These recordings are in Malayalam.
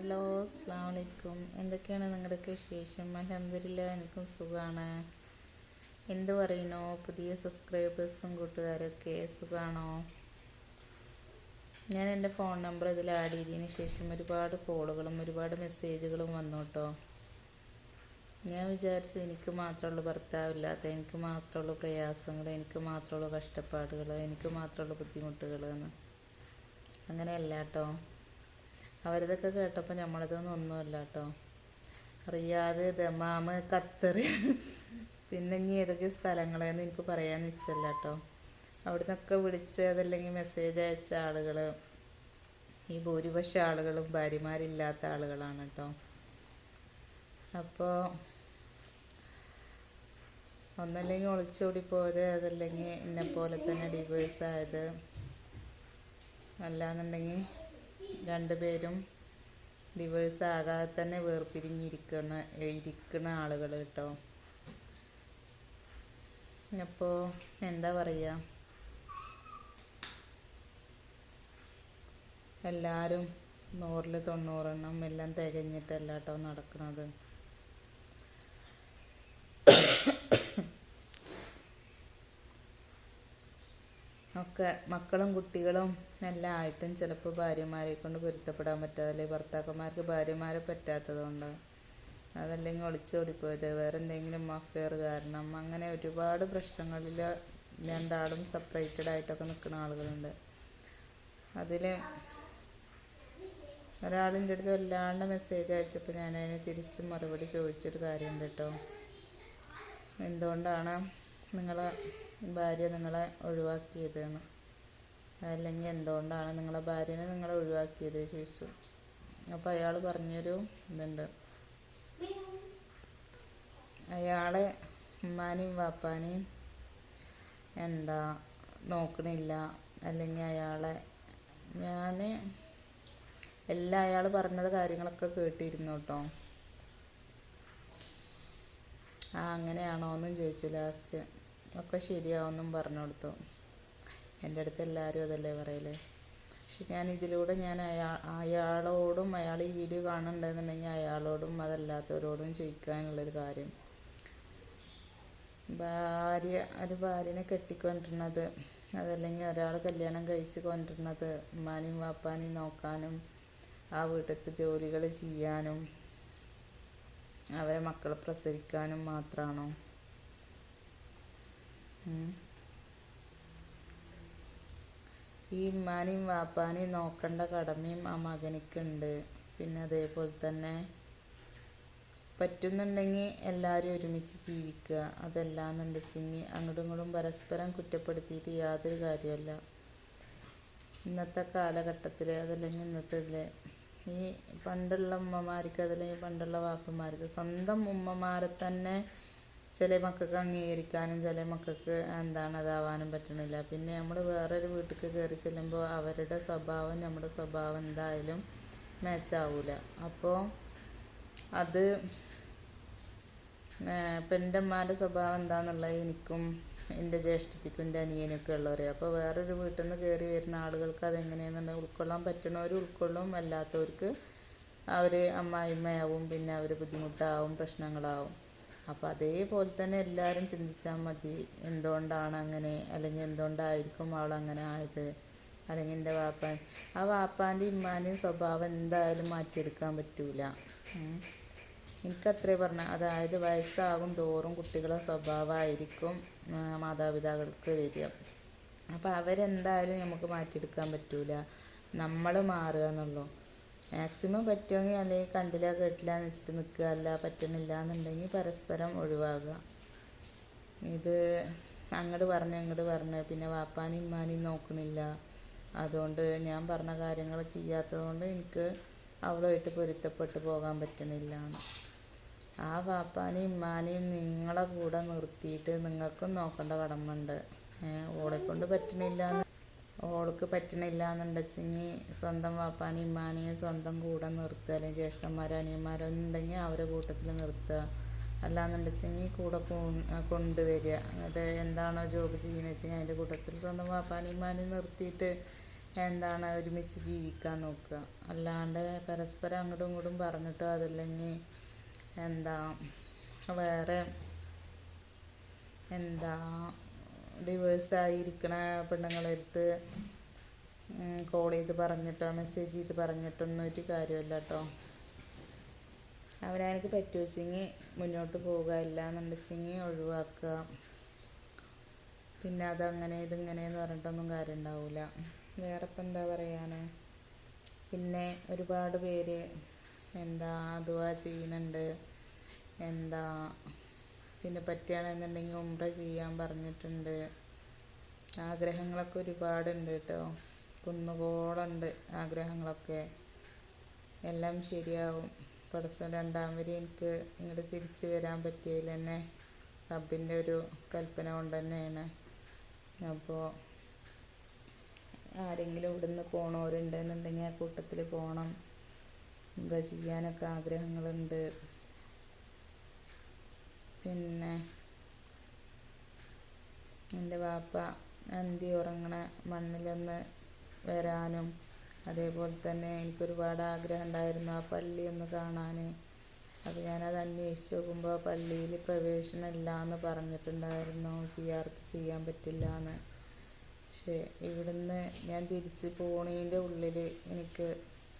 ഹലോ അസ്സാം വലൈക്കും എന്തൊക്കെയാണ് നിങ്ങളുടെയൊക്കെ വിശേഷം? അലഹമില്ല എനിക്കും സുഖമാണ് എന്ത് പറയുന്നു? പുതിയ സബ്സ്ക്രൈബേഴ്സും കൂട്ടുകാരൊക്കെ സുഖമാണോ ഞാൻ എന്റെ ഫോൺ നമ്പർ ഇതിൽ ആഡ് ചെയ്തതിന് ശേഷം ഒരുപാട് കോളുകളും ഒരുപാട് മെസ്സേജുകളും വന്നു കേട്ടോ. ഞാൻ വിചാരിച്ചു എനിക്ക് മാത്രമുള്ള ഭർത്താവില്ലാത്ത എനിക്ക് മാത്രമുള്ള പ്രയാസങ്ങൾ എനിക്ക് മാത്രമുള്ള കഷ്ടപ്പാടുകൾ എനിക്ക് മാത്രമുള്ള ബുദ്ധിമുട്ടുകൾ എന്ന്. അങ്ങനെയല്ല കേട്ടോ. അവരിതൊക്കെ കേട്ടപ്പോൾ നമ്മളതൊന്നും ഒന്നുമല്ല കേട്ടോ റിയാദ് ദമാമ് ഖത്തർ പിന്നെ ഇനി ഏതൊക്കെ സ്ഥലങ്ങളെന്ന് എനിക്ക് പറയാൻ നിച്ചല്ല കേട്ടോ അവിടുന്നൊക്കെ വിളിച്ച് അതല്ലെങ്കിൽ മെസ്സേജ് അയച്ച ആളുകൾ ഈ ഭൂരിപക്ഷം ആളുകളും ഭാര്യമാരില്ലാത്ത ആളുകളാണ് കേട്ടോ അപ്പോൾ ഒന്നല്ലെങ്കിൽ ഒളിച്ചോടി പോയത് അതല്ലെങ്കിൽ എന്നെ പോലെ തന്നെ ഡിവേഴ്സ് ആയത്. അല്ലാന്നുണ്ടെങ്കിൽ രണ്ടുപേരും ഡിവോഴ്സ് ആകാതെ തന്നെ വേർപിരിഞ്ഞിരിക്കുന്ന ഇരിക്കുന്ന ആളുകൾ കേട്ടോ അപ്പോൾ എന്താ പറയുക എല്ലാവരും നൂറിൽ തൊണ്ണൂറെണ്ണം എല്ലാം തികഞ്ഞിട്ടല്ല കേട്ടോ നടക്കുന്നത് ഒക്കെ മക്കളും കുട്ടികളും എല്ലാം ആയിട്ടും ചിലപ്പോൾ ഭാര്യമാരെ കൊണ്ട് പൊരുത്തപ്പെടാൻ പറ്റാതെ അല്ലെങ്കിൽ ഭർത്താക്കന്മാർക്ക് ഭാര്യമാരെ പറ്റാത്തത് കൊണ്ട് അതല്ലെങ്കിൽ ഒളിച്ചോടിപ്പോയത് വേറെ എന്തെങ്കിലും അഫെയർ കാരണം അങ്ങനെ ഒരുപാട് പ്രശ്നങ്ങളിൽ രണ്ടാളും സെപ്പറേറ്റഡ് ആയിട്ടൊക്കെ നിൽക്കുന്ന ആളുകളുണ്ട്. അതിൽ ഒരാളിന്റെ അടുത്ത് വല്ലാണ്ട് മെസ്സേജ് അയച്ചപ്പോൾ ഞാൻ അതിന് തിരിച്ച് മറുപടി ചോദിച്ചൊരു കാര്യമുണ്ട് കേട്ടോ എന്തുകൊണ്ടാണ് നിങ്ങളെ ഭാര്യ നിങ്ങളെ ഒഴിവാക്കിയത് എന്ന് അല്ലെങ്കിൽ എന്തുകൊണ്ടാണ് നിങ്ങളെ ഭാര്യനെ നിങ്ങളെ ഒഴിവാക്കിയത് ചോദിച്ചു അപ്പോൾ അയാൾ പറഞ്ഞൊരു ഇതുണ്ട്. അയാളെ ഉമ്മാനെയും വാപ്പാനെയും എന്താ നോക്കണില്ല. അല്ലെങ്കിൽ അയാളെ ഞാൻ എല്ലാ അയാൾ പറഞ്ഞത് കാര്യങ്ങളൊക്കെ കേട്ടിരുന്നു കേട്ടോ ആ അങ്ങനെയാണോ എന്നും ചോദിച്ചു ലാസ്റ്റ്. ഒക്കെ ശരിയാവുമെന്നും പറഞ്ഞു കൊടുത്തു. എന്റെ അടുത്ത് എല്ലാവരും അതല്ലേ പറയലേ? പക്ഷെ ഞാൻ ഇതിലൂടെ ഞാൻ അയാ അയാളോടും അയാൾ ഈ വീഡിയോ കാണുന്നുണ്ടെന്നുണ്ടെങ്കിൽ അയാളോടും അതല്ലാത്തവരോടും ചോദിക്കാനുള്ളൊരു കാര്യം. ഭാര്യ ഒരു ഭാര്യനെ കെട്ടിക്കൊണ്ടിരുന്നത് അതല്ലെങ്കിൽ ഒരാൾ കല്യാണം കഴിച്ച് കൊണ്ടിരുന്നത് ഉമ്മാനെയും വാപ്പാനെയും നോക്കാനും ആ വീട്ടിലത്തെ ജോലികൾ ചെയ്യാനും അവരെ മക്കളെ പ്രസവിക്കാനും മാത്രമാണോ ഈ ഉമ്മാനെയും വാപ്പാനെയും നോക്കേണ്ട കടമയും ആ മകനിക്കുണ്ട്. പിന്നെ അതേപോലെ തന്നെ പറ്റുന്നുണ്ടെങ്കിൽ എല്ലാവരും ഒരുമിച്ച് ജീവിക്കുക. അതല്ലാന്നുണ്ടെങ്കിൽ അങ്ങോട്ടും ഇങ്ങോട്ടും പരസ്പരം കുറ്റപ്പെടുത്തിയിട്ട് യാതൊരു കാര്യമല്ല ഇന്നത്തെ കാലഘട്ടത്തിൽ അതല്ലെങ്കിൽ ഇന്നത്തെ ഈ പണ്ടുള്ള ഉമ്മമാർക്ക് അതല്ലെങ്കിൽ പണ്ടുള്ള വാപ്പന്മാർക്ക് സ്വന്തം ഉമ്മമാരെ തന്നെ ചില മക്കൾക്ക് അംഗീകരിക്കാനും ചില മക്കൾക്ക് എന്താണ് അതാവാനും പറ്റണില്ല. പിന്നെ നമ്മൾ വേറൊരു വീട്ടിലേക്ക് കയറി ചെല്ലുമ്പോൾ അവരുടെ സ്വഭാവം നമ്മുടെ സ്വഭാവം എന്തായാലും മാച്ച് ആവില്ല അപ്പോൾ അത് ഇപ്പം സ്വഭാവം എന്താണെന്നുള്ളത് എനിക്കും എന്റെ ജ്യേഷ്ഠത്തിക്കും എന്റെ അനിയനൊക്കെ ഉള്ളവരെ. അപ്പോൾ വേറൊരു വീട്ടിൽ നിന്ന് കയറി വരുന്ന ആളുകൾക്ക് അതെങ്ങനെയാണെന്നുണ്ടെങ്കിൽ ഉൾക്കൊള്ളാൻ പറ്റണവർ ഉൾക്കൊള്ളും. അല്ലാത്തവർക്ക് അവർ അമ്മായിമ്മയാവും പിന്നെ അവർ ബുദ്ധിമുട്ടാവും പ്രശ്നങ്ങളാവും. അപ്പോൾ അതേപോലെ തന്നെ എല്ലാവരും ചിന്തിച്ചാൽ മതി എന്തുകൊണ്ടാണ് അങ്ങനെ അല്ലെങ്കിൽ എന്തുകൊണ്ടായിരിക്കും അവൾ അങ്ങനെ ആയത് അല്ലെങ്കിൽ എന്റെ വാപ്പാൻ. ആ വാപ്പാന്റെ ഇമ്മാന്റെയും സ്വഭാവം എന്തായാലും മാറ്റിയെടുക്കാൻ പറ്റൂല. എനിക്കത്രേ പറഞ്ഞ അതായത് വയസ്സാകും തോറും കുട്ടികളെ സ്വഭാവമായിരിക്കും മാതാപിതാക്കൾക്ക് വരിക. അപ്പോൾ അവരെന്തായാലും നമുക്ക് മാറ്റിയെടുക്കാൻ പറ്റൂല. നമ്മൾ മാറുക എന്നുള്ളൂ. മാക്സിമം പറ്റുമെങ്കിൽ അല്ലെങ്കിൽ കണ്ടില്ല കേട്ടില്ല എന്ന് വെച്ചിട്ട് നിൽക്കുക. അല്ല പറ്റുന്നില്ല എന്നുണ്ടെങ്കിൽ പരസ്പരം ഒഴിവാകുക. ഇത് അങ്ങോട്ട് പറഞ്ഞ് ഇങ്ങോട്ട് പറഞ്ഞ് പിന്നെ വാപ്പാനും ഇമ്മാനും നോക്കണില്ല. അതുകൊണ്ട് ഞാൻ പറഞ്ഞ കാര്യങ്ങൾ ചെയ്യാത്തതുകൊണ്ട് എനിക്ക് അവളുമായിട്ട് പൊരുത്തപ്പെട്ട് പോകാൻ പറ്റണില്ല ആ വാപ്പാനും ഇമ്മാനെയും നിങ്ങളെ കൂടെ നിർത്തിയിട്ട് നിങ്ങൾക്കും നോക്കേണ്ട കടമുണ്ട് ഓളെ കൊണ്ട് പറ്റണില്ല ഓൾക്ക് പറ്റണില്ല എന്നുണ്ടെച്ചെങ്കിൽ സ്വന്തം വാപ്പാനെയും ഉമ്മാനെയും സ്വന്തം കൂടെ നിർത്തുക. അല്ലെങ്കിൽ ജ്യേഷ്ഠന്മാരോ അനിയന്മാരോ ഉണ്ടെങ്കിൽ അവരെ കൂട്ടത്തിൽ നിർത്തുക. അല്ലാന്നുണ്ടെച്ചെങ്കിൽ കൂടെ കൊണ്ടുവരിക. എന്നിട്ട് എന്താണോ ജോബ് ചെയ്യുന്നത് വെച്ചാൽ അതിന്റെ കൂട്ടത്തിൽ സ്വന്തം വാപ്പാനെയും ഉമ്മാനെയും നിർത്തിയിട്ട് എന്താണ് ഒരുമിച്ച് ജീവിക്കാൻ നോക്കുക. അല്ലാണ്ട് പരസ്പരം അങ്ങോട്ടും ഇങ്ങോട്ടും പറഞ്ഞിട്ടോ അതല്ലെങ്കിൽ എന്താ വേറെ എന്താ ഡിവേഴ്സായിരിക്കണ പെണ്ണുങ്ങളെടുത്ത് കോൾ ചെയ്ത് പറഞ്ഞിട്ടോ മെസ്സേജ് ചെയ്ത് പറഞ്ഞിട്ടൊന്നും ഒരു കാര്യമല്ല കേട്ടോ അവനെനിക്ക് പറ്റുവെച്ചെങ്കിൽ മുന്നോട്ട് പോവുക ഇല്ലാന്നുണ്ടെച്ചെങ്കിൽ ഒഴിവാക്കുക. പിന്നെ അതങ്ങനെ ഇതിങ്ങനെ എന്ന് പറഞ്ഞിട്ടൊന്നും കാര്യം ഉണ്ടാവില്ല വേറെ ഇപ്പം എന്താ പറയാൻ പിന്നെ ഒരുപാട് പേര് എന്താ ദുആ ചെയ്യുന്നുണ്ട്. എന്താ പിന്നെ പറ്റുകയാണെന്നുണ്ടെങ്കിൽ ഉംറ ചെയ്യാൻ പറഞ്ഞിട്ടുണ്ട്. ആഗ്രഹങ്ങളൊക്കെ ഒരുപാടുണ്ട് കേട്ടോ. കുന്നുകോളുണ്ട് ആഗ്രഹങ്ങളൊക്കെ. എല്ലാം ശരിയാവും. പടച്ചോൻ രണ്ടാം വരെ എനിക്ക് ഇങ്ങോട്ട് തിരിച്ചു വരാൻ പറ്റിയതിൽ തന്നെ റബ്ബിന്റെ ഒരു കൽപ്പന കൊണ്ട് തന്നെയാണ്. അപ്പോൾ ആരെങ്കിലും ഇവിടുന്ന് പോണവരുണ്ടെന്നുണ്ടെങ്കിൽ ആ കൂട്ടത്തിൽ പോകണം. ഉംറ ചെയ്യാനൊക്കെ ആഗ്രഹങ്ങളുണ്ട്. പിന്നെ എന്റെ വാപ്പ അന്തി ഉറങ്ങണ മണ്ണിലൊന്ന് വരാനും അതേപോലെ തന്നെ എനിക്കൊരുപാട് ആഗ്രഹം ഉണ്ടായിരുന്നു ആ പള്ളി ഒന്ന് കാണാൻ അപ്പോൾ ഞാനത് അന്വേഷിച്ച് നോക്കുമ്പോൾ പള്ളിയിൽ പ്രവേശനം ഇല്ല എന്ന് പറഞ്ഞിട്ടുണ്ടായിരുന്നു. സിയാർത്ത് ചെയ്യാൻ പറ്റില്ല എന്ന് പക്ഷേ ഇവിടുന്ന് ഞാൻ തിരിച്ച് പോണീന്റെ ഉള്ളിൽ എനിക്ക്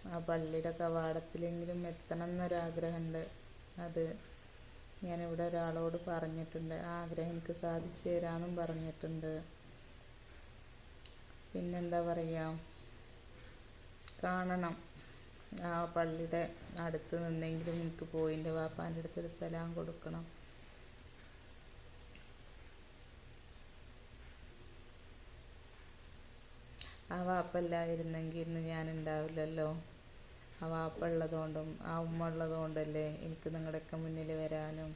ആ പള്ളിയുടെ കവാടത്തിലെങ്കിലും എത്തണം എന്നൊരാഗ്രഹമുണ്ട്. അത് ഞാനിവിടെ ഒരാളോട് പറഞ്ഞിട്ടുണ്ട് ആ ആഗ്രഹം എനിക്ക് സാധിച്ചു തരാമെന്നും പറഞ്ഞിട്ടുണ്ട്. പിന്നെന്താ പറയുക കാണണം. ആ പള്ളിയുടെ അടുത്ത് നിന്നെങ്കിലും എനിക്ക് പോയി എന്റെ വാപ്പാന്റെ അടുത്തൊരു സ്ഥലം കൊടുക്കണം. ആ വാപ്പല്ലായിരുന്നെങ്കിൽ ഇന്ന് ഞാൻ ഉണ്ടാവില്ലല്ലോ ആ വാപ്പ ഉള്ളതുകൊണ്ടും ആ ഉമ്മ ഉള്ളതുകൊണ്ടല്ലേ എനിക്ക് നിങ്ങളുടെയൊക്കെ മുന്നിൽ വരാനും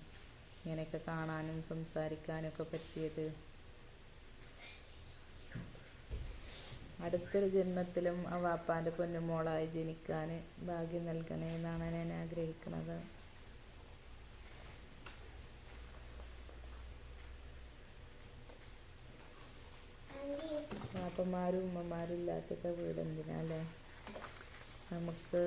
ഇങ്ങനെയൊക്കെ കാണാനും സംസാരിക്കാനും ഒക്കെ പറ്റിയത്. അടുത്തൊരു ജന്മത്തിലും ആ വാപ്പാന്റെ പൊന്നുമോളായി ജനിക്കാൻ ഭാഗ്യം നൽകണേ എന്നാണ് ഞാൻ ആഗ്രഹിക്കുന്നത്. വാപ്പന്മാരും ഉമ്മമാരും ഇല്ലാത്തൊക്കെ വീട് എന്തിനാ അല്ലേ? നമുക്ക്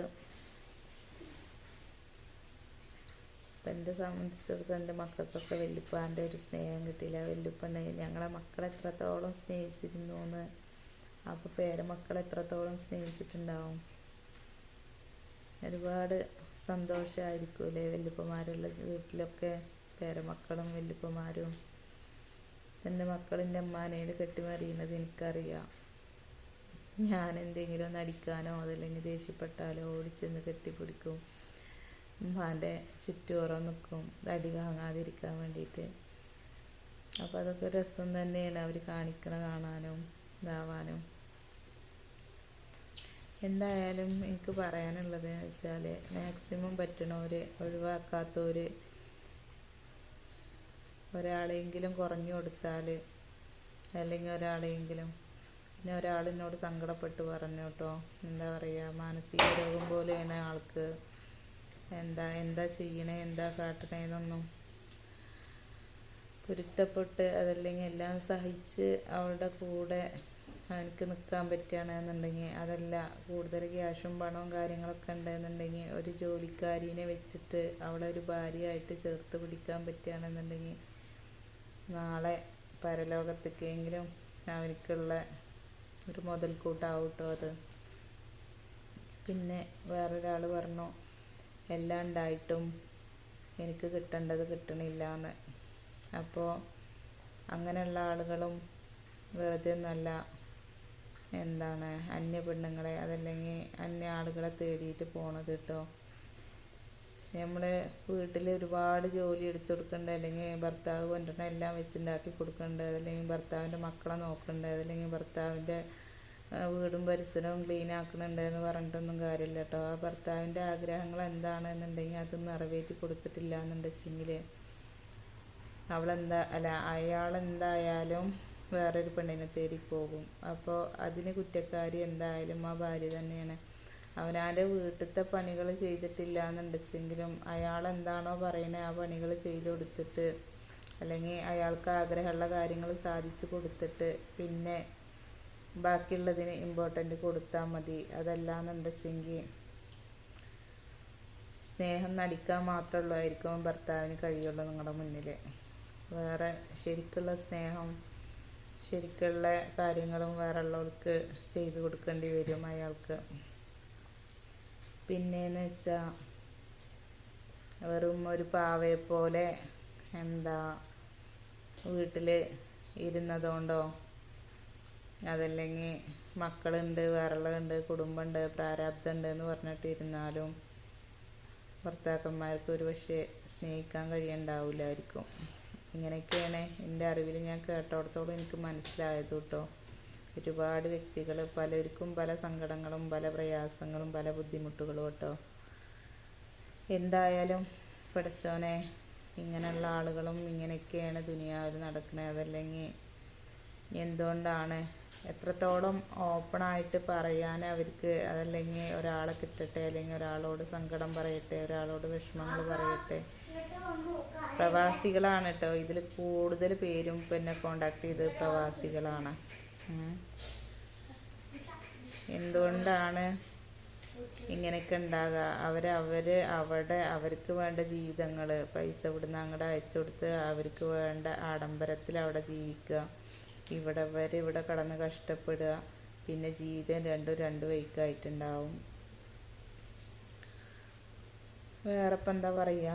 ഇപ്പം എന്റെ സംബന്ധിച്ചിടത്തോളം എന്റെ മക്കൾക്കൊക്കെ വല്യപ്പാന്റെ ഒരു സ്നേഹം കിട്ടിയില്ല. വല്യപ്പണ്ണ ഞങ്ങളെ മക്കളെ എത്രത്തോളം സ്നേഹിച്ചിരുന്നു എന്ന് അപ്പോൾ പേരമക്കളെ എത്രത്തോളം സ്നേഹിച്ചിട്ടുണ്ടാവും. ഒരുപാട് സന്തോഷമായിരിക്കൂലേ വല്യപ്പന്മാരുള്ള വീട്ടിലൊക്കെ പേരമക്കളും വല്യപ്പന്മാരും എന്റെ മക്കളിന്റെ അമ്മാനേട് കെട്ടിമറിയുന്നത് എനിക്കറിയാം. ഞാൻ എന്തെങ്കിലും ഒന്ന് അടിക്കാനോ അതല്ലെങ്കിൽ ദേഷ്യപ്പെട്ടാലോ ഓടിച്ചെന്ന് കെട്ടിപ്പിടിക്കും. ഉമ്മാന്റെ ചുറ്റുപുറം നിൽക്കും അടി വാങ്ങാതിരിക്കാൻ വേണ്ടിയിട്ട്. അപ്പോൾ അതൊക്കെ രസം തന്നെയാണ് അവർ കാണിക്കണ കാണാനും ഇതാവാനും. എന്തായാലും എനിക്ക് പറയാനുള്ളത് എന്ന് വെച്ചാൽ മാക്സിമം പറ്റണവർ ഒഴിവാക്കാത്തവർ ഒരാളെങ്കിലും കുറഞ്ഞു കൊടുത്താൽ അല്ലെങ്കിൽ ഒരാളെങ്കിലും പിന്നെ ഒരാളിനോട് സങ്കടപ്പെട്ട് പറഞ്ഞു കേട്ടോ. എന്താ പറയുക മാനസിക രോഗം പോലെയാണ് ആൾക്ക്. എന്താ എന്താ ചെയ്യണേ എന്താ കാട്ടണേ എന്നൊന്നും പൊരുത്തപ്പെട്ട് അതല്ലെങ്കിൽ എല്ലാം സഹിച്ച് അവളുടെ കൂടെ അവനക്ക് നിൽക്കാൻ പറ്റുകയാണെന്നുണ്ടെങ്കിൽ അതല്ല കൂടുതൽ ക്യാഷും പണവും കാര്യങ്ങളൊക്കെ ഉണ്ടെന്നുണ്ടെങ്കിൽ ഒരു ജോലിക്കാരീനെ വെച്ചിട്ട് അവളെ ഒരു ഭാര്യയായിട്ട് ചേർത്ത് പിടിക്കാൻ പറ്റുകയാണെന്നുണ്ടെങ്കിൽ നാളെ പരലോകത്തേക്കെങ്കിലും അവനക്കുള്ള ഒരു മുതൽക്കൂട്ടാവും കേട്ടോ അത്. പിന്നെ വേറൊരാൾ പറഞ്ഞു എല്ലാം ഉണ്ടായിട്ടും എനിക്ക് കിട്ടേണ്ടത് കിട്ടണില്ല എന്ന് അപ്പോൾ അങ്ങനെയുള്ള ആളുകളും വെറുതെ ഒന്നല്ല എന്താണ് അന്യ പെണ്ണുങ്ങളെ അതല്ലെങ്കിൽ അന്യ ആളുകളെ തേടിയിട്ട് പോണത് കേട്ടോ നമ്മൾ വീട്ടിൽ ഒരുപാട് ജോലി എടുത്തു അല്ലെങ്കിൽ ഭർത്താവ് കൊണ്ടുവരണ എല്ലാം വെച്ചുണ്ടാക്കി കൊടുക്കണ്ട? അല്ലെങ്കിൽ ഭർത്താവിന്റെ മക്കളെ നോക്കണ്ട? അല്ലെങ്കിൽ ഭർത്താവിന്റെ വീടും പരിസരവും ക്ലീൻ ആക്കണുണ്ട് എന്ന് പറഞ്ഞിട്ടൊന്നും കാര്യമില്ല കേട്ടോ. ആ ഭർത്താവിന്റെ ആഗ്രഹങ്ങൾ എന്താണെന്നുണ്ടെങ്കിൽ അത് നിറവേറ്റി കൊടുത്തിട്ടില്ല എന്നുണ്ടെച്ചെങ്കിൽ അവളെന്താ അല്ല അയാളെന്തായാലും വേറൊരു പെണ്ണിനെ തേടി പോകും. അപ്പോൾ അതിന് കുറ്റക്കാരി എന്തായാലും ആ ഭാര്യ തന്നെയാണ്. അവനാന്റെ വീട്ടിലത്തെ പണികൾ ചെയ്തിട്ടില്ല എന്നുണ്ടെച്ചെങ്കിലും അയാൾ എന്താണോ പറയുന്നത് ആ പണികൾ ചെയ്ത് കൊടുത്തിട്ട് അല്ലെങ്കിൽ അയാൾക്ക് ആഗ്രഹമുള്ള കാര്യങ്ങൾ സാധിച്ചു കൊടുത്തിട്ട് പിന്നെ ബാക്കിയുള്ളതിന് ഇമ്പോർട്ടന്റ് കൊടുത്താൽ മതി. അതല്ലാന്നുണ്ടെച്ചെങ്കിൽ സ്നേഹം നടിക്കാൻ മാത്രമുള്ളതായിരിക്കും ഭർത്താവിന് കഴിയുള്ളൂ നിങ്ങളുടെ മുന്നിൽ വേറെ ശരിക്കുള്ള സ്നേഹം ശരിക്കുള്ള കാര്യങ്ങളും വേറെ ഉള്ളവർക്ക് ചെയ്തു കൊടുക്കേണ്ടി വരും അയാൾക്ക്. പിന്നെന്ന് വെച്ചാൽ വെറും ഒരു പാവയെ പോലെ എന്താ വീട്ടിൽ ഇരുന്നതുകൊണ്ടോ അതല്ലെങ്കിൽ മക്കളുണ്ട് വിരളുണ്ട് കുടുംബമുണ്ട് പ്രാരാബ്ദമുണ്ട് എന്ന് പറഞ്ഞിട്ട് ഇരുന്നാലും ഭർത്താക്കന്മാർക്ക് ഒരു പക്ഷേ സ്നേഹിക്കാൻ കഴിയണ്ടാവില്ലായിരിക്കും ഇങ്ങനെയൊക്കെയാണ് എന്റെ അറിവിൽ ഞാൻ കേട്ടോടത്തോളം എനിക്ക് മനസ്സിലായത് കേട്ടോ ഒരുപാട് വ്യക്തികൾ പലർക്കും പല സങ്കടങ്ങളും പല പ്രയാസങ്ങളും പല ബുദ്ധിമുട്ടുകളും കേട്ടോ. എന്തായാലും പഠിച്ചോനെ ഇങ്ങനെയുള്ള ആളുകളും ഇങ്ങനെയൊക്കെയാണ് ദുനിയാവിൽ നടക്കുന്നത് അതല്ലെങ്കിൽ എന്തുകൊണ്ടാണ് എത്രത്തോളം ഓപ്പണായിട്ട് പറയാൻ അവർക്ക് അതല്ലെങ്കിൽ ഒരാളെ കിട്ടട്ടെ അല്ലെങ്കിൽ ഒരാളോട് സങ്കടം പറയട്ടെ ഒരാളോട് വിഷമങ്ങൾ പറയട്ടെ. പ്രവാസികളാണ് കേട്ടോ. ഇതിൽ കൂടുതൽ പേരും പിന്നെ കോണ്ടാക്ട് ചെയ്ത് പ്രവാസികളാണ്. എന്തുകൊണ്ടാണ് ഇങ്ങനെയൊക്കെ ഉണ്ടാകുക അവർ അവർ അവിടെ അവർക്ക് വേണ്ട ജീവിതങ്ങൾ പൈസ ഇവിടുന്ന് അങ്ങോട്ട് അയച്ചു കൊടുത്ത് അവർക്ക് വേണ്ട ആഡംബരത്തിൽ അവിടെ ജീവിക്കുക. ഇവിടെ വരെ ഇവിടെ കടന്ന് കഷ്ടപ്പെടുക. പിന്നെ ജീവിതം രണ്ടും രണ്ട് വഴിക്കായിട്ടുണ്ടാവും. വേറെ ഇപ്പം എന്താ പറയുക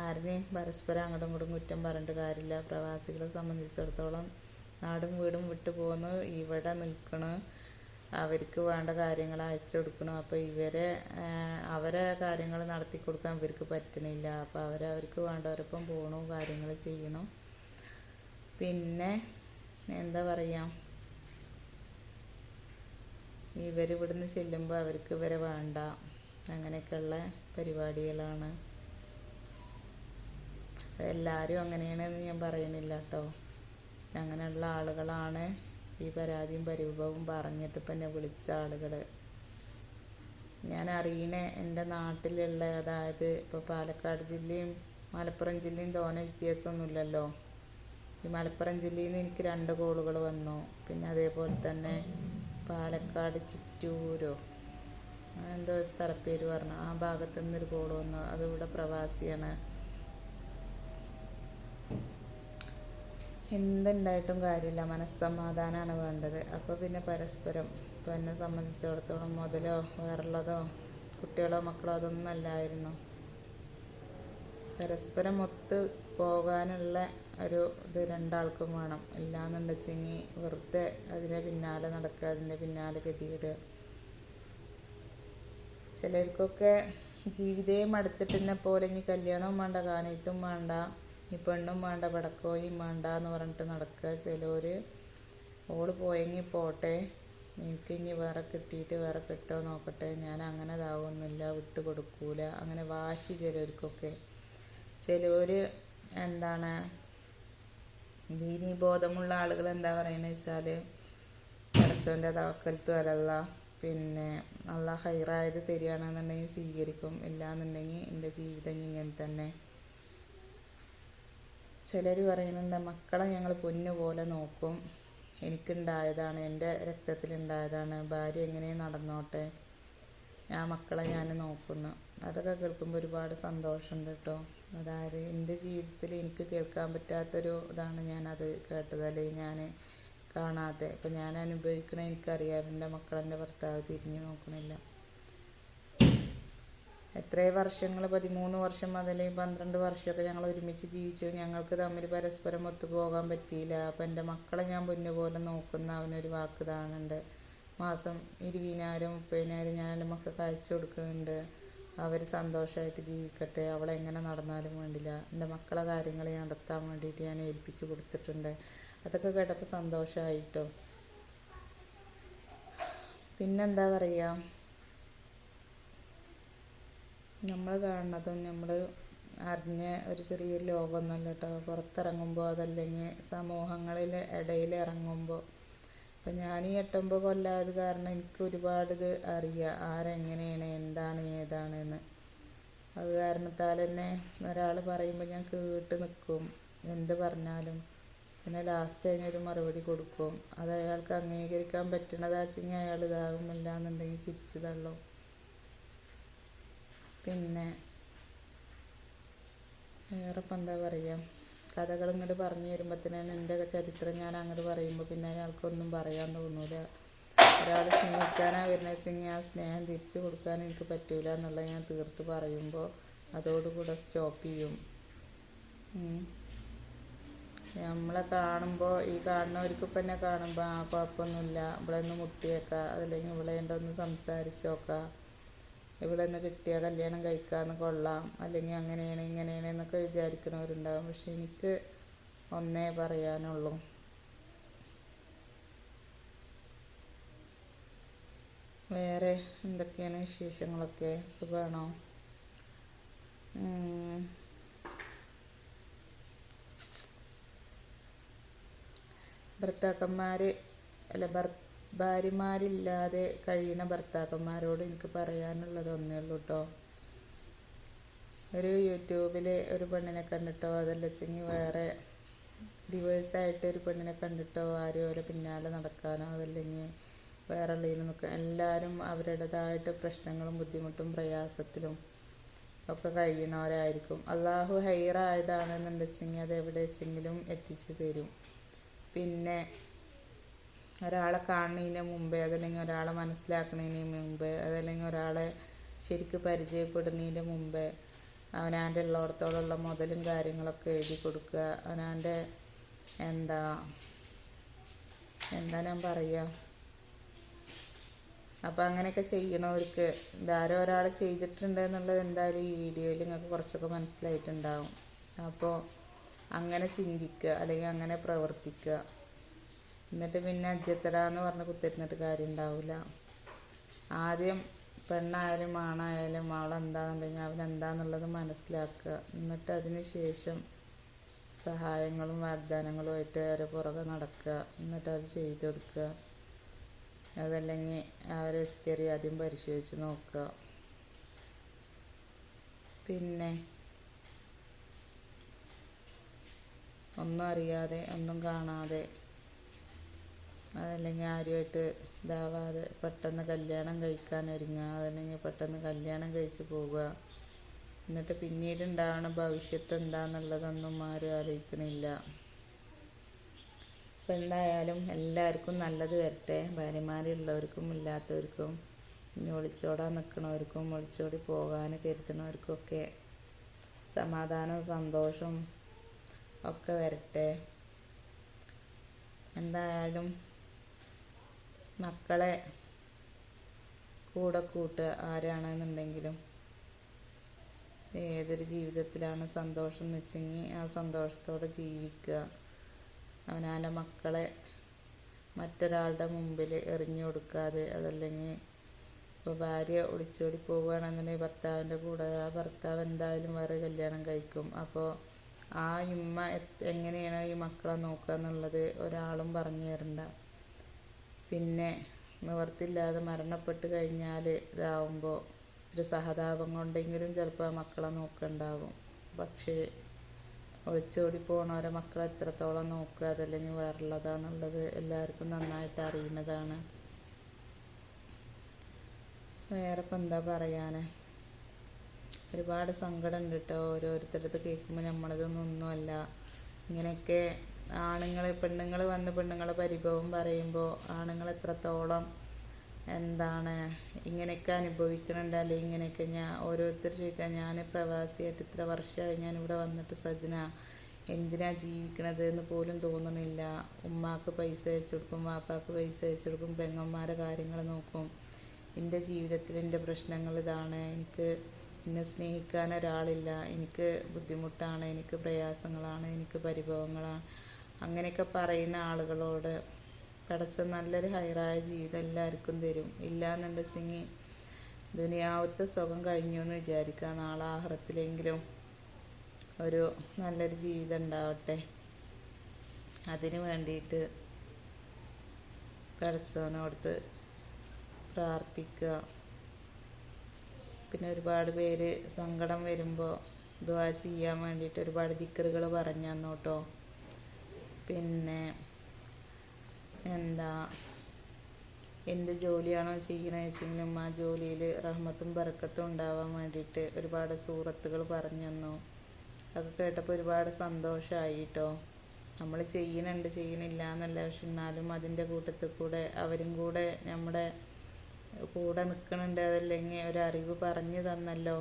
ആരുടെയും പരസ്പരം അങ്ങോട്ടും ഇങ്ങോട്ടും കുറ്റം പറഞ്ഞിട്ട് കാര്യമില്ല. പ്രവാസികളെ സംബന്ധിച്ചിടത്തോളം നാടും വീടും വിട്ടു പോന്ന്. ഇവിടെ നിൽക്കണ്. അവർക്ക് വേണ്ട കാര്യങ്ങൾ അയച്ചു കൊടുക്കണം. അപ്പോൾ ഇവരെ അവരെ കാര്യങ്ങൾ നടത്തി കൊടുക്കാൻ ഇവർക്ക് പറ്റണില്ല. അപ്പോൾ അവരവർക്ക് വേണ്ടവരൊപ്പം പോകണു കാര്യങ്ങൾ ചെയ്യണം. പിന്നെ എന്താ പറയുക ഇവർ ഇവിടുന്ന് ചെല്ലുമ്പോൾ അവർക്ക് ഇവരെ വേണ്ട. അങ്ങനെയൊക്കെയുള്ള പരിപാടികളാണ്. എല്ലാവരും അങ്ങനെയാണെന്ന് ഞാൻ പറയുന്നില്ല കേട്ടോ. അങ്ങനെയുള്ള ആളുകളാണ് ഈ പരാതിയും പരിഭവവും പറഞ്ഞിട്ട് ഇപ്പം എന്നെ വിളിച്ച ആളുകൾ ഞാൻ അറിയണ എന്റെ നാട്ടിലുള്ള അതായത് ഇപ്പോൾ പാലക്കാട് ജില്ലയും മലപ്പുറം ജില്ലയും തോനെ വ്യത്യാസമൊന്നുമില്ലല്ലോ. ഈ മലപ്പുറം ജില്ലയിൽ നിന്ന് എനിക്ക് രണ്ട് കോളുകൾ വന്നു. പിന്നെ അതേപോലെ തന്നെ പാലക്കാട് ചിറ്റൂരോ എന്തോ സ്ഥലപ്പേര് പറഞ്ഞു. ആ ഭാഗത്തു നിന്നൊരു കോൾ വന്നു. അത് ഇവിടെ പ്രവാസിയാണ്. എന്തുണ്ടായിട്ടും കാര്യമില്ല. മനസ്സമാധാനമാണ് വേണ്ടത്. അപ്പോൾ പിന്നെ പരസ്പരം ഇപ്പം എന്നെ സംബന്ധിച്ചിടത്തോളം മുതലോ വേറുള്ളതോ കുട്ടികളോ മക്കളോ അതൊന്നും അല്ലായിരുന്നു. പരസ്പരം ഒത്ത് പോകാനുള്ള ഒരു ഇത് രണ്ടാൾക്കും വേണം. ഇല്ലാന്നുണ്ടെച്ചെങ്കിൽ വെറുതെ അതിന്റെ പിന്നാലെ നടക്കുക അതിന്റെ പിന്നാലെ ഗതിയിടുക. ചിലർക്കൊക്കെ ജീവിതേ മടുത്തിട്ടെന്നെ പോലെ ഇനി കല്യാണവും വേണ്ട കാനയത്തും വേണ്ട. ഈ പെണ്ണും വേണ്ട പടക്കോയും വേണ്ട എന്ന് പറഞ്ഞിട്ട് നടക്കുക ചിലർ ഓൾ പോയെങ്കിൽ പോട്ടെ എനിക്ക് ഇനി വേറെ കിട്ടിയിട്ട് വേറെ കിട്ടോ നോക്കട്ടെ ഞാൻ അങ്ങനെ ഇതാവൊന്നുമില്ല വിട്ട് കൊടുക്കൂല അങ്ങനെ വാശി ചിലർക്കൊക്കെ. ചിലർ എന്താണ് ദീനീ ബോധമുള്ള ആളുകൾ എന്താ പറയുന്നത് വെച്ചാൽ പടച്ചോന്റെ തവക്കലത്ത് അലല്ല പിന്നെ അള്ളാഹ് ഹൈറായത് തരികയാണെന്നുണ്ടെങ്കിൽ സ്വീകരിക്കും ഇല്ലാന്നുണ്ടെങ്കിൽ എന്റെ ജീവിതം ഇങ്ങനെ തന്നെ. ചിലർ പറയുന്നുണ്ട് മക്കളെ ഞങ്ങൾ പൊന്നു പോലെ നോക്കും. എനിക്കുണ്ടായതാണ് എന്റെ രക്തത്തിലുണ്ടായതാണ്. ഭാര്യ എങ്ങനെ നടന്നോട്ടെ? ആ മക്കളെ ഞാൻ നോക്കുന്നു. അതൊക്കെ കേൾക്കുമ്പോൾ ഒരുപാട് സന്തോഷമുണ്ട് കേട്ടോ. അതായത് എന്റെ ജീവിതത്തിൽ എനിക്ക് കേൾക്കാൻ പറ്റാത്തൊരു ഇതാണ് ഞാനത് കേട്ടത്. അല്ലെങ്കിൽ ഞാൻ കാണാതെ. ഇപ്പം ഞാൻ അനുഭവിക്കണ എനിക്കറിയാം എന്റെ മക്കൾ എന്റെ ഭർത്താവ് തിരിഞ്ഞു നോക്കണില്ല. എത്രയോ വർഷങ്ങൾ പതിമൂന്ന് വർഷം മുതൽ പന്ത്രണ്ട് വർഷമൊക്കെ ഞങ്ങൾ ഒരുമിച്ച് ജീവിച്ചു. ഞങ്ങൾക്ക് തമ്മിൽ പരസ്പരം ഒത്തുപോകാൻ പറ്റിയില്ല. അപ്പം എന്റെ മക്കളെ ഞാൻ പൊന്നുപോലെ നോക്കുന്ന അവനൊരു വാക്ക് താണുണ്ട് മാസം ഇരുപതിനായിരം മുപ്പതിനായിരം ഞാൻ എന്റെ മക്കൾക്ക് അയച്ചു കൊടുക്കുന്നുണ്ട്. അവർ സന്തോഷമായിട്ട് ജീവിക്കട്ടെ. അവളെങ്ങനെ നടന്നാലും വേണ്ടില്ല. എന്റെ മക്കളെ കാര്യങ്ങൾ നടത്താൻ വേണ്ടിയിട്ട് ഞാൻ ഏൽപ്പിച്ചു കൊടുത്തിട്ടുണ്ട്. അതൊക്കെ കേട്ടപ്പോൾ സന്തോഷമായിട്ടോ പിന്നെന്താ പറയുക നമ്മൾ കാണുന്നതും നമ്മൾ അറിഞ്ഞ ഒരു ചെറിയൊരു ലോകമൊന്നുമല്ല കേട്ടോ. പുറത്തിറങ്ങുമ്പോൾ അതല്ലെങ്കിൽ സമൂഹങ്ങളിൽ ഇടയിൽ ഇറങ്ങുമ്പോൾ. അപ്പം ഞാൻ ഈ എട്ടുമ്പോൾ കൊല്ലമായത് കാരണം എനിക്ക് ഒരുപാട് ഇത് അറിയാം. ആരെങ്ങനെയാണ് എന്താണ് ഏതാണ് എന്ന് അത് കാരണത്താൽ തന്നെ ഒരാൾ പറയുമ്പോൾ ഞാൻ കേട്ട് നിൽക്കും. എന്ത് പറഞ്ഞാലും. പിന്നെ ലാസ്റ്റ് അതിനൊരു മറുപടി കൊടുക്കും. അത് അയാൾക്ക് അംഗീകരിക്കാൻ പറ്റണതാച്ചെങ്കിൽ അയാൾ ഇതാകുമില്ല എന്നുണ്ടെങ്കിൽ തിരിച്ചു തള്ളും. പിന്നെ വേറെ ഇപ്പം എന്താ പറയുക കഥകൾ ഇങ്ങോട്ട് പറഞ്ഞു തരുമ്പോഴത്തേനാണ് എന്റെ ചരിത്രം ഞാൻ അങ്ങോട്ട് പറയുമ്പോൾ പിന്നെ അയാൾക്കൊന്നും പറയാൻ തോന്നൂല. ഒരാൾ സ്നേഹിക്കാനാണ് വരുന്നത് ആ സ്നേഹം തിരിച്ചു കൊടുക്കാൻ എനിക്ക് പറ്റൂല എന്നുള്ളത് ഞാൻ തീർത്ത് പറയുമ്പോൾ അതോടുകൂടെ സ്റ്റോപ്പ് ചെയ്യും. നമ്മളെ കാണുമ്പോൾ ഈ കാണുന്നവർക്ക് ഇപ്പം എന്നെ കാണുമ്പോൾ ആ കുഴപ്പമൊന്നുമില്ല. ഇവിടെ ഒന്ന് മുട്ടിയേക്കാം. അതല്ലെങ്കിൽ ഇവിടെ ഉണ്ടൊന്ന് സംസാരിച്ചു നോക്കാം. ഇവിടെ നിന്ന് കിട്ടിയാൽ കല്യാണം കഴിക്കാമെന്ന് കൊള്ളാം. അല്ലെങ്കിൽ അങ്ങനെയാണ് ഇങ്ങനെയാണ് എന്നൊക്കെ വിചാരിക്കണവരുണ്ടാവും. പക്ഷെ എനിക്ക് ഒന്നേ പറയാനുള്ളൂ. വേറെ എന്തൊക്കെയാണ് വിശേഷങ്ങളൊക്കെ? സുഖമാണോ. ഭർത്താക്കന്മാർ അല്ല ഭർ ഭാര്യമാരില്ലാതെ കഴിയുന്ന ഭർത്താക്കന്മാരോട് എനിക്ക് പറയാനുള്ളത് ഒന്നേ ഉള്ളൂ കേട്ടോ ഒരു യൂട്യൂബിൽ ഒരു പെണ്ണിനെ കണ്ടിട്ടോ അതല്ല വെച്ചെങ്കിൽ വേറെ ഡിവേഴ്സായിട്ട് ഒരു പെണ്ണിനെ കണ്ടിട്ടോ ആരും അവരെ പിന്നാലെ നടക്കാനോ അതല്ലെങ്കിൽ വേറെ ഉള്ളതിന് നിൽക്കുക എല്ലാവരും അവരുടേതായിട്ട് പ്രശ്നങ്ങളും ബുദ്ധിമുട്ടും പ്രയാസത്തിലും ഒക്കെ കഴിയണവരായിരിക്കും അള്ളാഹു ഹൈറായതാണെന്നുണ്ടെച്ചെങ്കിൽ അത് എവിടെ വെച്ചെങ്കിലും എത്തിച്ചു തരും. പിന്നെ ഒരാളെ കാണുന്നതിന് മുമ്പേ അതല്ലെങ്കിൽ ഒരാളെ മനസ്സിലാക്കുന്നതിന് മുമ്പേ അതല്ലെങ്കിൽ ഒരാളെ ശരിക്കും പരിചയപ്പെടുന്നതിന് മുമ്പേ അവനാന്റെ ഉള്ളിടത്തോളമുള്ള മുതലും കാര്യങ്ങളൊക്കെ എഴുതി കൊടുക്കുക. അവനാന്റെ എന്താ എന്താ ഞാൻ പറയുക? അപ്പം അങ്ങനെയൊക്കെ ചെയ്യണവർക്ക് ഇതാരോ ഒരാൾ ചെയ്തിട്ടുണ്ട് എന്നുള്ളത് എന്തായാലും ഈ വീഡിയോയിൽ നിങ്ങൾക്ക് കുറച്ചൊക്കെ മനസ്സിലായിട്ടുണ്ടാവും. അപ്പോൾ അങ്ങനെ ചിന്തിക്കുക അല്ലെങ്കിൽ അങ്ങനെ പ്രവർത്തിക്കുക. എന്നിട്ട് പിന്നെ അജ്ജത്തട എന്ന് പറഞ്ഞ് കുത്തിരുന്നിട്ട് കാര്യം ഉണ്ടാവില്ല ആദ്യം പെണ്ണായാലും ആണായാലും അവളെന്താണെന്നുണ്ടെങ്കിൽ അവനെന്താന്നുള്ളത് മനസ്സിലാക്കുക. എന്നിട്ട് അതിന് ശേഷം സഹായങ്ങളും വാഗ്ദാനങ്ങളുമായിട്ട് അവരെ പുറകെ നടക്കുക. എന്നിട്ട് അത് ചെയ്തു കൊടുക്കുക. അതല്ലെങ്കിൽ അവരെ ഹിസ്റ്ററി ആദ്യം പരിശോധിച്ച് നോക്കുക. പിന്നെ ഒന്നും അറിയാതെ ഒന്നും കാണാതെ അതല്ലെങ്കിൽ ആരുമായിട്ട് ഇതാവാതെ പെട്ടെന്ന് കല്യാണം കഴിക്കാൻ ഒരുങ്ങുക അതല്ലെങ്കിൽ പെട്ടെന്ന് കല്യാണം കഴിച്ച് പോവുക. എന്നിട്ട് പിന്നീട് ഉണ്ടാവണ ഭവിഷ്യത്ത് എന്താന്നുള്ളതൊന്നും ആരും ആലോചിക്കണില്ല. അപ്പം എന്തായാലും എല്ലാവർക്കും നല്ലത് വരട്ടെ. ഭാര്യമാരുള്ളവർക്കും ഇല്ലാത്തവർക്കും ഇനി ഒളിച്ചോടാൻ നിൽക്കണവർക്കും ഒളിച്ചോടി പോകാൻ കരുതുന്നവർക്കൊക്കെ സമാധാനവും സന്തോഷവും ഒക്കെ വരട്ടെ. എന്തായാലും മക്കളെ കൂടെ കൂട്ടുക ആരാണെന്നുണ്ടെങ്കിലും ഏതൊരു ജീവിതത്തിലാണ് സന്തോഷം എന്ന് വെച്ചെങ്കിൽ ആ സന്തോഷത്തോടെ ജീവിക്കുക. അവനവന്റെ മക്കളെ മറ്റൊരാളുടെ മുമ്പിൽ എറിഞ്ഞു കൊടുക്കാതെ അതല്ലെങ്കിൽ ഇപ്പോൾ ഭാര്യ ഒളിച്ചോടി പോവുകയാണെന്നുണ്ടെങ്കിൽ ഭർത്താവിന്റെ കൂടെ ആ ഭർത്താവ് എന്തായാലും വേറെ കല്യാണം കഴിക്കും. അപ്പോൾ ആ ഇമ്മ എങ്ങനെയാണ് ഈ മക്കളെ നോക്കുക എന്നുള്ളത് ഒരാളും പറഞ്ഞു തരണ്ട. പിന്നെ നിവർത്തില്ലാതെ മരണപ്പെട്ട് കഴിഞ്ഞാൽ ഇതാവുമ്പോൾ ഒരു സഹതാപം കൊണ്ടെങ്കിലും ചിലപ്പോൾ മക്കളെ നോക്കണ്ടാകും പക്ഷേ ഒളിച്ചോടി പോണവരെ മക്കളെ എത്രത്തോളം നോക്കുക അതല്ലെങ്കിൽ വേറുള്ളതാന്നുള്ളത് എല്ലാവർക്കും നന്നായിട്ട് അറിയുന്നതാണ്. വേറെ ഇപ്പം എന്താ പറയാന്? ഒരുപാട് സങ്കടം ഉണ്ട് കേട്ടോ ഓരോരുത്തരത് കേൾക്കുമ്പോൾ നമ്മളതൊന്നും ഒന്നുമല്ല. ഇങ്ങനെയൊക്കെ ആണുങ്ങൾ പെണ്ണുങ്ങൾ വന്ന് പെണ്ണുങ്ങളെ പരിഭവം പറയുമ്പോൾ ആണുങ്ങൾ എത്രത്തോളം എന്താണ് ഇങ്ങനെയൊക്കെ അനുഭവിക്കുന്നുണ്ട് അല്ലെങ്കിൽ ഇങ്ങനെയൊക്കെ ഞാൻ ഓരോരുത്തർ ചോദിക്കുക ഞാൻ പ്രവാസിയായിട്ട് ഇത്ര വർഷമായി ഞാൻ ഇവിടെ വന്നിട്ട് സജന എന്തിനാ ജീവിക്കണത് എന്ന് പോലും തോന്നുന്നില്ല ഉമ്മാക്ക് പൈസ അയച്ചു കൊടുക്കും വാപ്പാക്ക് പൈസ അയച്ചു കൊടുക്കും പെങ്ങന്മാരെ കാര്യങ്ങൾ നോക്കും. എന്റെ ജീവിതത്തിൽ എന്റെ പ്രശ്നങ്ങൾ ഇതാണ്. എനിക്ക് എന്നെ സ്നേഹിക്കാൻ ഒരാളില്ല. എനിക്ക് ബുദ്ധിമുട്ടാണ് എനിക്ക് പ്രയാസങ്ങളാണ് എനിക്ക് പരിഭവങ്ങളാണ്. അങ്ങനെയൊക്കെ പറയുന്ന ആളുകളോട് പടച്ച നല്ലൊരു ഹൈറായ ജീവിതം എല്ലാവർക്കും തരും. ഇല്ല എന്നുണ്ടെച്ചെങ്കിൽ ദുനിയാവത്തെ സുഖം കഴിഞ്ഞു എന്ന് വിചാരിക്കുക. നാളെ ആഹ്റത്തിലെങ്കിലും ഒരു നല്ലൊരു ജീവിതം ഉണ്ടാവട്ടെ. അതിന് വേണ്ടിയിട്ട് പടച്ചവനോടത്ത് പ്രാർത്ഥിക്കുക. പിന്നെ ഒരുപാട് പേര് സങ്കടം വരുമ്പോൾ ദുആ ചെയ്യാൻ വേണ്ടിയിട്ട് ഒരുപാട് ദിക്കറുകൾ പറഞ്ഞു തന്നു കേട്ടോ പിന്നെ എന്താ എന്ത് ജോലിയാണോ ചെയ്യണത് വെച്ചെങ്കിലും ആ ജോലിയിൽ റഹ്മത്തും ബർക്കത്തും ഉണ്ടാവാൻ വേണ്ടിയിട്ട് ഒരുപാട് സൂറത്തുകൾ പറഞ്ഞു തന്നു. അത് കേട്ടപ്പോൾ ഒരുപാട് സന്തോഷമായി കേട്ടോ നമ്മൾ ചെയ്യുന്നുണ്ട് ചെയ്യണില്ല എന്നല്ല. പക്ഷെ എന്നാലും അതിന്റെ കൂട്ടത്തിൽ കൂടെ അവരും കൂടെ നമ്മുടെ കൂടെ നിൽക്കണുണ്ട് അതല്ലെങ്കിൽ ഒരറിവ് പറഞ്ഞു തന്നല്ലോ.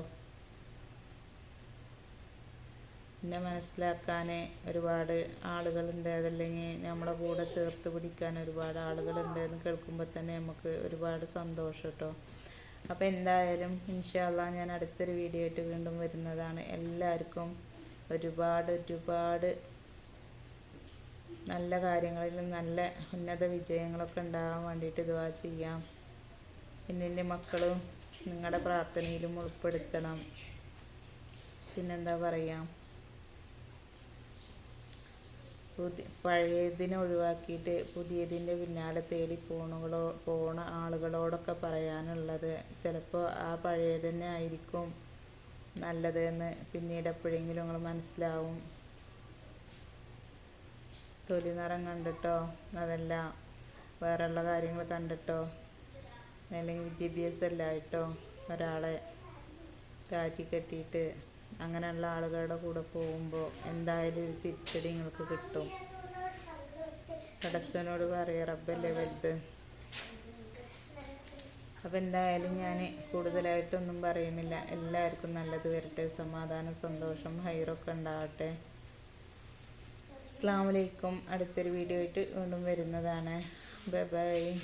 എന്നെ മനസ്സിലാക്കാൻ ഒരുപാട് ആളുകളുണ്ട്. അതല്ലെങ്കിൽ നമ്മളെ കൂടെ ചേർത്ത് പിടിക്കാൻ ഒരുപാട് ആളുകളുണ്ട് എന്ന് കേൾക്കുമ്പോൾ തന്നെ നമുക്ക് ഒരുപാട് സന്തോഷം കേട്ടോ അപ്പോൾ എന്തായാലും ഇൻഷാല്ല ഞാൻ അടുത്തൊരു വീഡിയോ ആയിട്ട് വീണ്ടും വരുന്നതാണ്. എല്ലാവർക്കും ഒരുപാട് ഒരുപാട് നല്ല കാര്യങ്ങളിൽ നല്ല ഉന്നത വിജയങ്ങളൊക്കെ ഉണ്ടാകാൻ വേണ്ടിയിട്ട് ദുവാ ചെയ്യാം. പിന്നെ എന്റെ മക്കളും നിങ്ങളുടെ പ്രാർത്ഥനയിലും ഉൾപ്പെടുത്തണം. പിന്നെന്താ പറയുക പുതിയ പഴയതിനെ ഒഴിവാക്കിയിട്ട് പുതിയതിന്റെ പിന്നാലെ തേടി പോണുകളോ പോണ ആളുകളോടൊക്കെ പറയാനുള്ളത് ചിലപ്പോൾ ആ പഴയത് തന്നെ ആയിരിക്കും നല്ലത് എന്ന് പിന്നീട് എപ്പോഴെങ്കിലും നിങ്ങൾ മനസ്സിലാവും. തൊലി നിറം കണ്ടിട്ടോ? അതല്ല. വേറെയുള്ള കാര്യങ്ങൾ കണ്ടിട്ടോ? അല്ലെങ്കിൽ വിദ്യാഭ്യാസം ഇല്ലായിട്ടോ ഒരാളെ താറ്റി കെട്ടിയിട്ട് അങ്ങനെയുള്ള ആളുകളുടെ കൂടെ പോകുമ്പോൾ എന്തായാലും ഒരു തിരിച്ചടി നിങ്ങൾക്ക് കിട്ടും. പടച്ചവനോട് പറയുക റബ്ബല്ലേ വലുത്. അപ്പം എന്തായാലും ഞാൻ കൂടുതലായിട്ടൊന്നും പറയുന്നില്ല. എല്ലാവർക്കും നല്ലത് വരട്ടെ. സമാധാനം സന്തോഷം ഹൈറൊക്കെ ഉണ്ടാവട്ടെ. അസ്സാം വലൈക്കും അടുത്തൊരു വീഡിയോ ആയിട്ട് വീണ്ടും വരുന്നതാണ്. Bye bye.